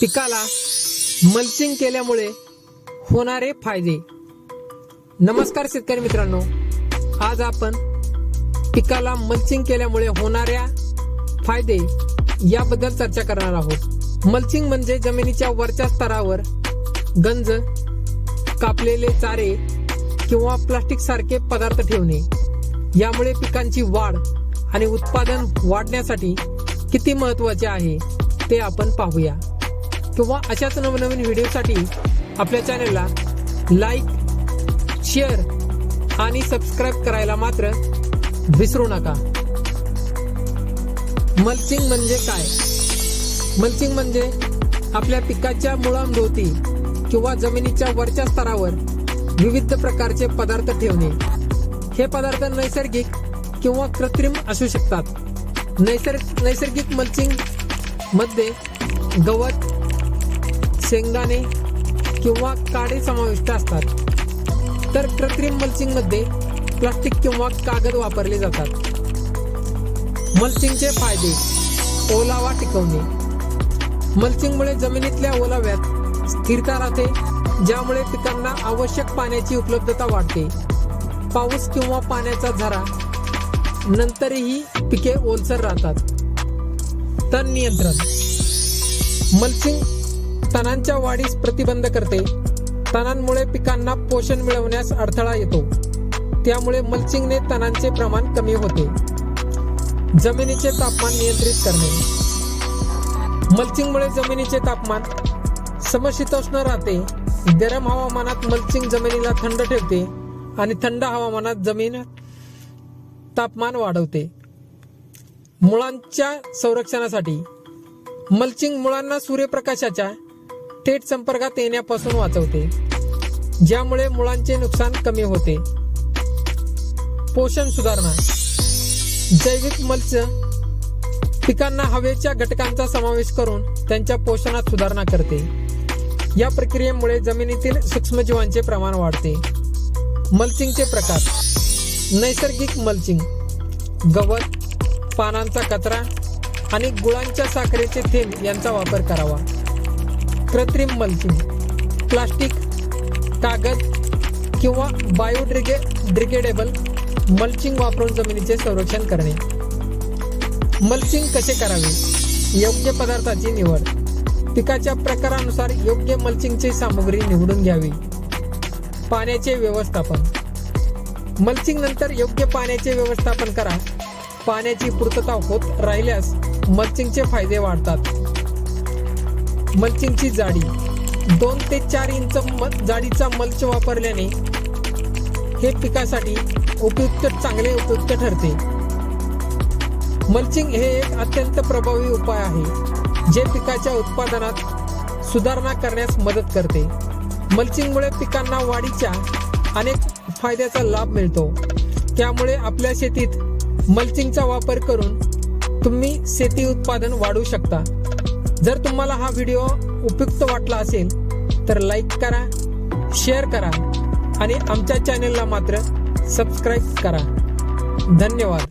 पिकाला मल्चिंग केल्यामुळे होणारे फायदे. नमस्कार शेतकरी मित्रांनो. आज आपण पिकाला मल्चिंग केल्यामुळे होणाऱ्या फायदे याबद्दल चर्चा करणार आहोत. मल्चिंग म्हणजे जमिनीच्या वरच्या स्तरावर गंज कापलेले चारे किंवा प्लास्टिक सारखे पदार्थ ठेवणे. यामुळे पिकांची वाढ आणि उत्पादन वाढण्यासाठी किती महत्त्वाचे आहे ते आपण पाहूया. किंवा अशाच नवनवीन व्हिडिओसाठी आपल्या चॅनलला लाईक शेअर आणि सबस्क्राईब करायला मात्र विसरू नका. मल्चिंग म्हणजे काय? मल्चिंग म्हणजे आपल्या पिकाच्या मुळांभोवती किंवा जमिनीच्या वरच्या स्तरावर विविध प्रकारचे पदार्थ ठेवणे. हे पदार्थ नैसर्गिक किंवा कृत्रिम असू शकतात. नैसर्ग नैसर्गिक मल्चिंगमध्ये गवत शेंगदाणे किंवा काडे समाविष्ट असतात. तर कृत्रिम मल्चिंगमध्ये प्लास्टिक किंवा कागद वापरले जातात. मल्चिंगचे फायदे ओलावा टिकवणे. मल्चिंगमुळे जमिनीतल्या ओलाव्यात स्थिरता राहते ज्यामुळे पिकांना आवश्यक पाण्याची उपलब्धता वाढते. पाऊस किंवा पाण्याचा झरा नंतरही पिके ओलसर राहतात. तण नियंत्रण. मल्चिंग तणांच्या वाढीस प्रतिबंध करते. तणांमुळे पिकांना पोषण मिळवण्यास अडथळा येतो. त्यामुळे मल्चिंगने तणांचे प्रमाण कमी होते. जमिनीचे तापमान नियंत्रित करणे. मल्चिंगमुळे जमिनीचे तापमान समशीतोष्ण राहते. गरम हवामानात मल्चिंग जमिनीला थंड ठेवते आणि थंड हवामानात जमीन तापमान वाढवते. मुळांच्या संरक्षणासाठी मल्चिंग मुळांना सूर्यप्रकाशाच्या थेट संपर्कात येण्यापासून वाचवते ज्यामुळे मुळांचे नुकसान कमी होते. पोषण सुधारणा. जैविक मल्च पिकांना हवेच्या घटकांचा समावेश करून त्यांच्या पोषणात सुधारणा करते. या प्रक्रियेमुळे जमिनीतील सूक्ष्मजीवांचे प्रमाण वाढते. मल्चिंगचे प्रकार. नैसर्गिक मल्चिंग. गवत पानांचा कचरा आणि गुळांच्या साखरेचे थेंब यांचा वापर करावा. कृत्रिम मल्चिंग प्लास्टिक कागद किंवा बायोड्रिगे ड्रिगेडेबल मल्चिंग वापरून जमिनीचे संरक्षण करणे. मल्चिंग कसे करावे? योग्य पदार्थाची निवड. पिकाच्या प्रकारानुसार योग्य मल्चिंगची सामग्री निवडून घ्यावी. पाण्याचे व्यवस्थापन. मल्चिंग नंतर योग्य पाण्याचे व्यवस्थापन करा. पाण्याची पूर्तता होत राहिल्यास मल्चिंगचे फायदे वाढतात. मल्चिंगची जाडी. दोन ते चार इंच जाडीचा मल्च वापरल्याने हे पिकासाठी उपयुक्त चांगले उपयुक्त ठरते. मल्चिंग हे एक अत्यंत प्रभावी उपाय आहे जे पिकाच्या उत्पादनात सुधारणा करण्यास मदत करते. मल्चिंगमुळे पिकांना वाढीच्या अनेक फायद्याचा लाभ मिळतो. त्यामुळे आपल्या शेतीत मल्चिंगचा वापर करून तुम्ही शेती उत्पादन वाढवू शकता. जर तुम्हाला हा व्हिडिओ उपयुक्त वाटला असेल तर लाईक करा शेअर करा आणि आमच्या चॅनेलला मात्र सबस्क्राईब करा. धन्यवाद.